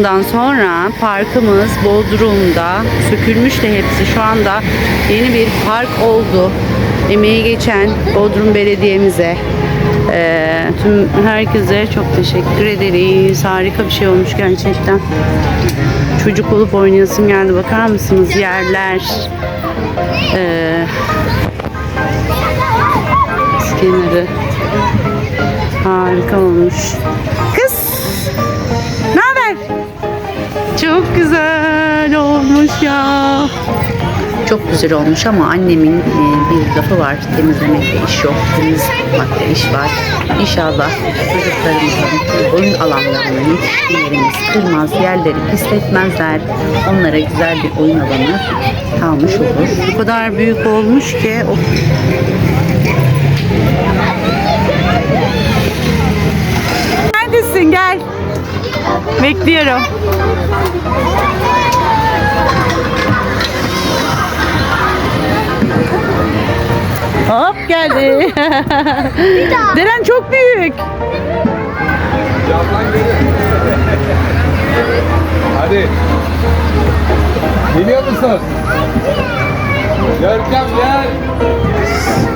Ondan sonra parkımız Bodrum'da sökülmüş de hepsi şu anda yeni bir park oldu. Emeği geçen Bodrum Belediye'mize eee, tüm herkese çok teşekkür ederiz. Harika bir şey olmuş gerçekten. Çocuk olup oynayasım geldi. Bakar mısınız yerler? Eee kenarı harika olmuş. Kız? Çok güzel olmuş ya. Çok güzel olmuş ama annemin e, bir lafı var. Temizlemekte iş yok. Temiz tutmakta iş var. İnşallah çocuklarımızın oyun alanlarını yetişkinlerimiz kırmaz, yerleri pisletmezler. Onlara güzel bir oyun alanı kalmış olur. Bu kadar büyük olmuş ki o Neredesin? Gel. Bekliyorum. Hop geldi. Deren çok büyük. Hadi. Geliyor musun? Görkem gel.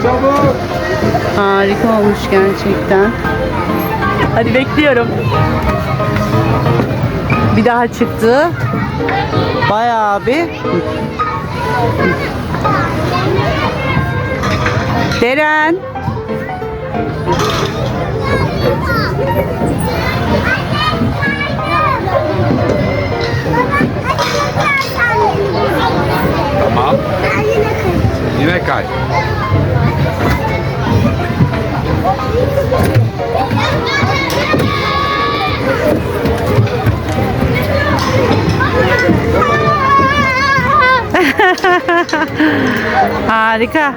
Çabuk. Harika olmuş gerçekten. Hadi bekliyorum. Bir daha çıktı. Bayağı bir. Deren. Tamam. Yine kay. Harika.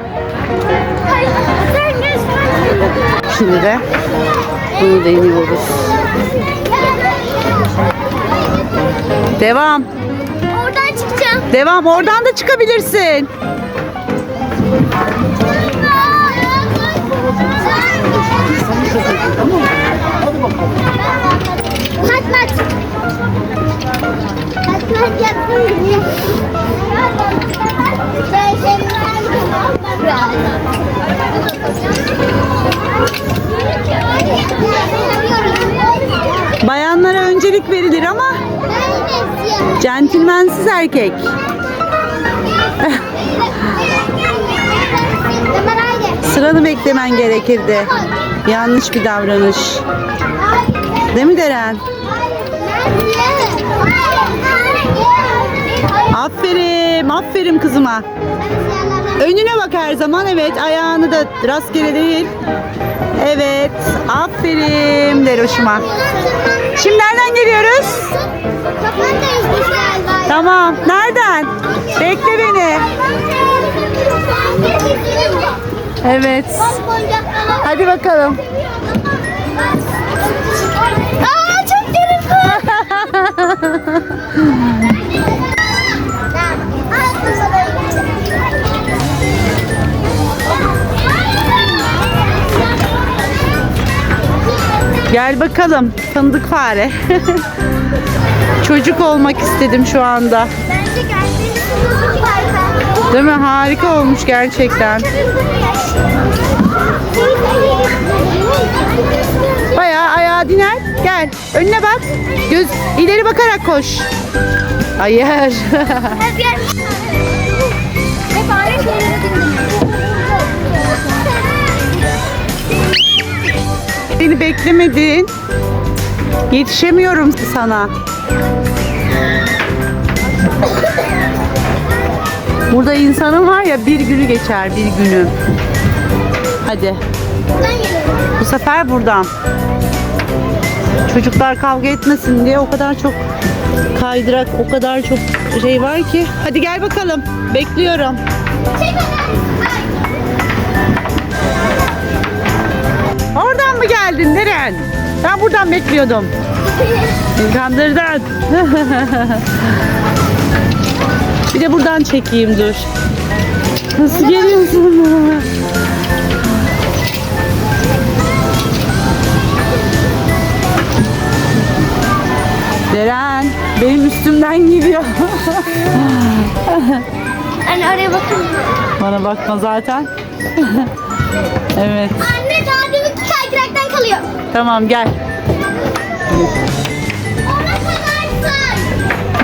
Şimdi de bunu deniyoruz. Devam. Oradan çıkacağım. Devam. Oradan da çıkabilirsin. Mat mat. Mat öncelik verilir ama centilmensiz erkek. Sıranı beklemen gerekirdi. Yanlış bir davranış. Değil mi Deren? Aferin, aferin kızıma. Önüne bak her zaman. Evet, ayağını da rastgele değil. Evet, aferin Deroş'uma. Şimdi nereden geliyoruz? Tamam, nereden? Bekle beni. Evet. Hadi bakalım. Aa çok derin Gel bakalım fındık fare. Çocuk olmak istedim şu anda. Bence gerçekten. Değil mi? Harika olmuş gerçekten. Bayağı ayağı diner. Gel. Önüne bak. Göz ileri bakarak koş. Hayır. Beni beklemedin. Yetişemiyorum sana. Burada insanın var ya bir günü geçer bir günü. Hadi. Bu sefer buradan. Çocuklar kavga etmesin diye o kadar çok kaydırak, o kadar çok şey var ki. Hadi gel bakalım. Bekliyorum. Oradan mı geldin Deren? Ben buradan bekliyordum. Kandırdın. Bir de buradan çekeyim dur. Nasıl geliyorsun? Deren benim üstümden gidiyor. Anne oraya bakın. Bana bakma zaten. evet. Anne daha demin kaydıraktan kalıyor. Tamam gel. Ona kadar say.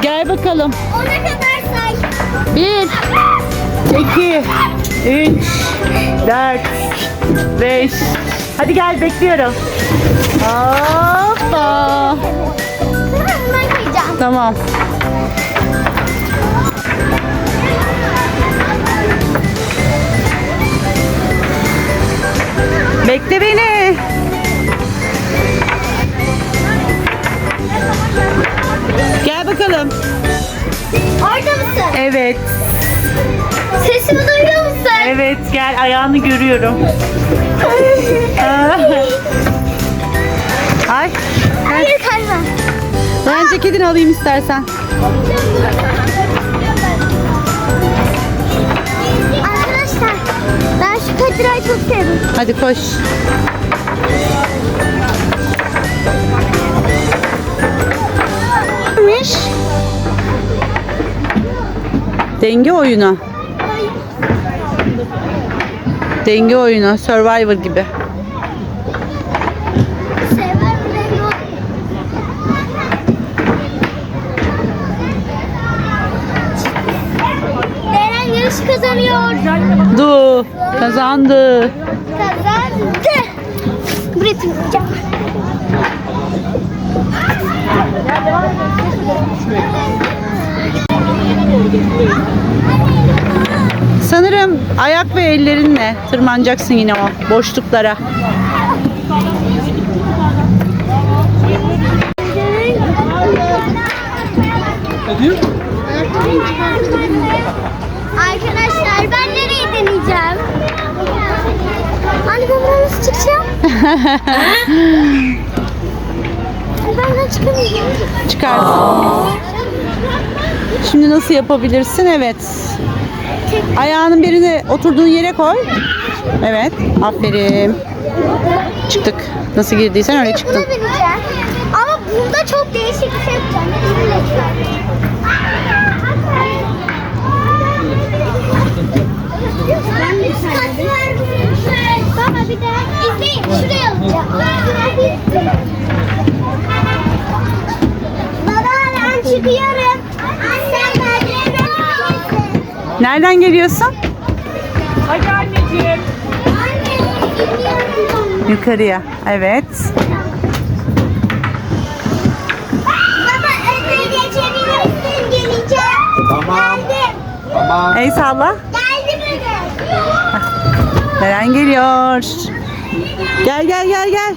Gel bakalım. Ona kadar say. Bir, iki, üç, dört, beş. Hadi gel bekliyorum. Hoppa. Ben kayacağım. Tamam. Bekle beni. Gel bakalım. Orada mısın? Evet. Sesimi duyuyor musun? Evet gel ayağını görüyorum. Ay. Hayır kayma. Ben ceketini alayım istersen. Kaydırağı çok sevdim. Hadi koş. Neymiş? Denge oyunu. Denge oyunu. Survivor gibi. Deren yarışı kazanıyor. Du. Kazandı. Kazandı. Buraya. Sanırım ayak ve ellerinle tırmanacaksın yine o boşluklara. Arkadaşlar ben nereyi deneyeceğim? Anne ben buradan nasıl çıkacağım? Ben çıkamayacağım. Çıkar. Şimdi nasıl yapabilirsin? Evet. Ayağının birini oturduğun yere koy. Evet. Aferin. Çıktık. Nasıl girdiysen öyle çıktın. Buna bineceğim. Ama bunda çok değişik bir şey yapacağım. Ben bir Baba bir daha. İzleyin şuraya alacağım. Baba ben çıkıyorum. Sen merdivene Nereden geliyorsun? Anne gidiyorum. Yukarıya. Evet. Baba önüne geçebilirsin geleceğim. Tamam. Geldim. Tamam. El salla. Geldim öyle. Eren geliyor. Gel gel gel gel.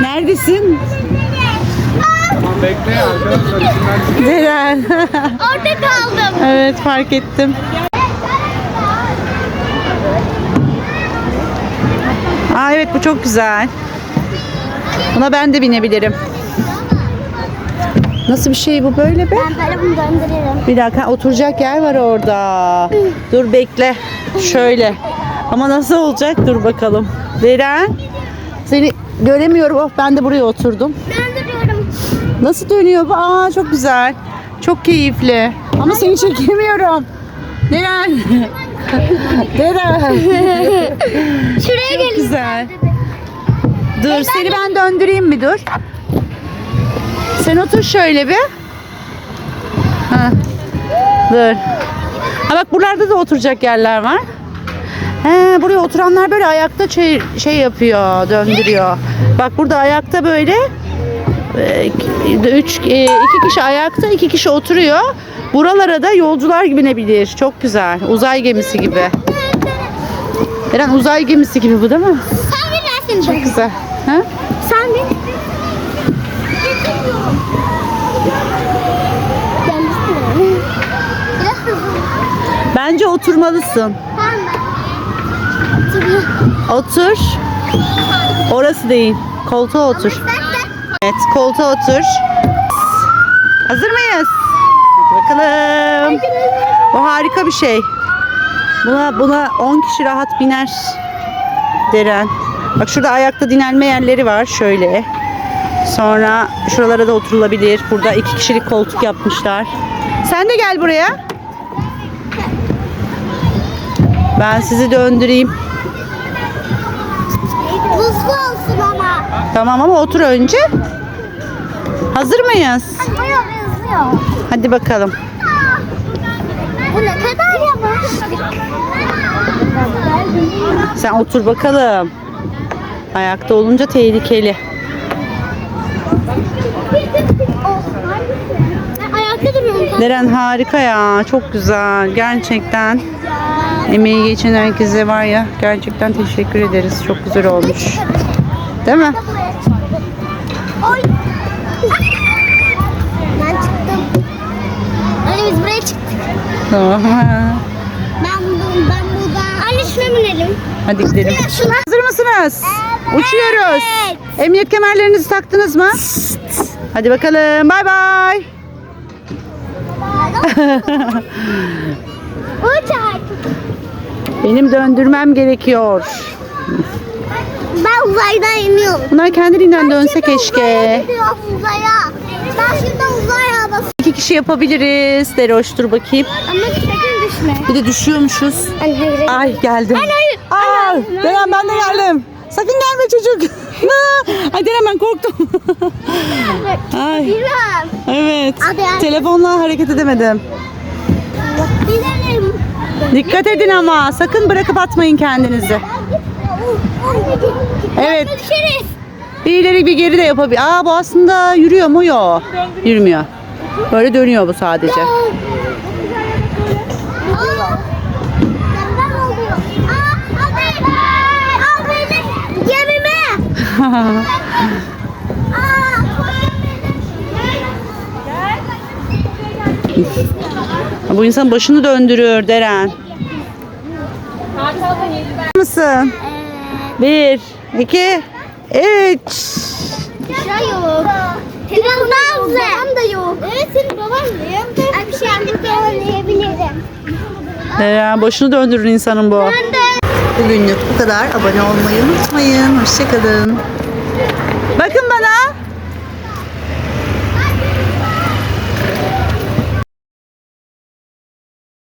Neredesin? Tamam bekle arkadaşlar içinden çık. Eren. Orada kaldım. evet fark ettim. Aa evet bu çok güzel. Buna ben de binebilirim. Nasıl bir şey bu böyle be? Ben böyle bunu döndürürüm. Bir dakika oturacak yer var orada. Dur bekle. Şöyle. Ama nasıl olacak? Dur bakalım. Deren. Seni göremiyorum. Oh ben de buraya oturdum. Döndürüyorum. Nasıl dönüyor bu? Aa çok güzel. Çok keyifli. Ama seni çekemiyorum. Deren. Deren. Şuraya Çok gelin. güzel. Dur seni ben döndüreyim mi dur. Sen otur şöyle bir. Ha. Dur. Ha bak buralarda da oturacak yerler var. He, buraya oturanlar böyle ayakta şey, şey yapıyor, döndürüyor. Bak burada ayakta böyle e, üç, e, iki kişi ayakta, iki kişi oturuyor. Buralara da yolcular binebilir. Çok güzel. Uzay gemisi gibi. Eren uzay gemisi gibi bu değil mi? Sen binersin. Çok Güzel. Ha? Sen bin. Bence oturmalısın. Otur. Orası değil. Koltuğa otur. Evet, koltuğa otur. Hazır mıyız? Hadi bakalım. Bu harika bir şey. Buna buna 10 kişi rahat biner. Deren. Bak şurada ayakta dinlenme yerleri var şöyle. Sonra şuralara da oturulabilir. Burada iki kişilik koltuk yapmışlar. Sen de gel buraya. Ben sizi döndüreyim. Buzlu olsun ama. Tamam ama otur önce. Hazır mıyız? Bayağı benziyor. Hadi bakalım. Bu ne kadar yavaş. Sen otur bakalım. Ayakta olunca tehlikeli. Deren harika ya. Çok güzel. Gerçekten. Emeği geçen herkese var ya. Gerçekten teşekkür ederiz. Çok güzel olmuş. Değil mi? Oy. Ben çıktım. Anne biz buraya çıktık. Tamam. Ben buradan, ben buradan. Anne şuna binelim. Hadi gidelim. Şuna. Hazır mısınız? Evet. Uçuyoruz. Emniyet kemerlerinizi taktınız mı? Hadi bakalım. Bay bay. Benim döndürmem gerekiyor. Ben uzaydan iniyorum. Bunlar kendiliğinden dönse keşke. gidiyorum uzaya. Ben şimdi uzaya basıyorum. İki kişi yapabiliriz. Deroş dur bakayım. Ama sakın düşme. Bir de düşüyormuşuz. Ay geldim. hayır. Aa, Deren ben de geldim. Sakın gelme çocuk. Deren ben korktum. Ay Bilmem. evet. Hadi, hadi. Telefonla hareket edemedim. Bilelim. Dikkat edin ama sakın bırakıp atmayın kendinizi. Evet. Düşeriz. Bir ileri bir geri de yapabilir. Aa bu aslında yürüyor mu? Yok. Yürümüyor. Böyle dönüyor bu sadece. Aa. Neden oluyor? Aa, al beni. Al beni. Gemime. Aa. Bu insan başını döndürüyor Deren. mısın? Bir, iki, üç. Şey yok. Telefonum babam da yok. Evet senin baban da yok. Akşam burada oynayabilirim. Deren başını döndürür insanın bu. Ben de. Bugünlük bu kadar. Abone olmayı unutmayın. Hoşçakalın.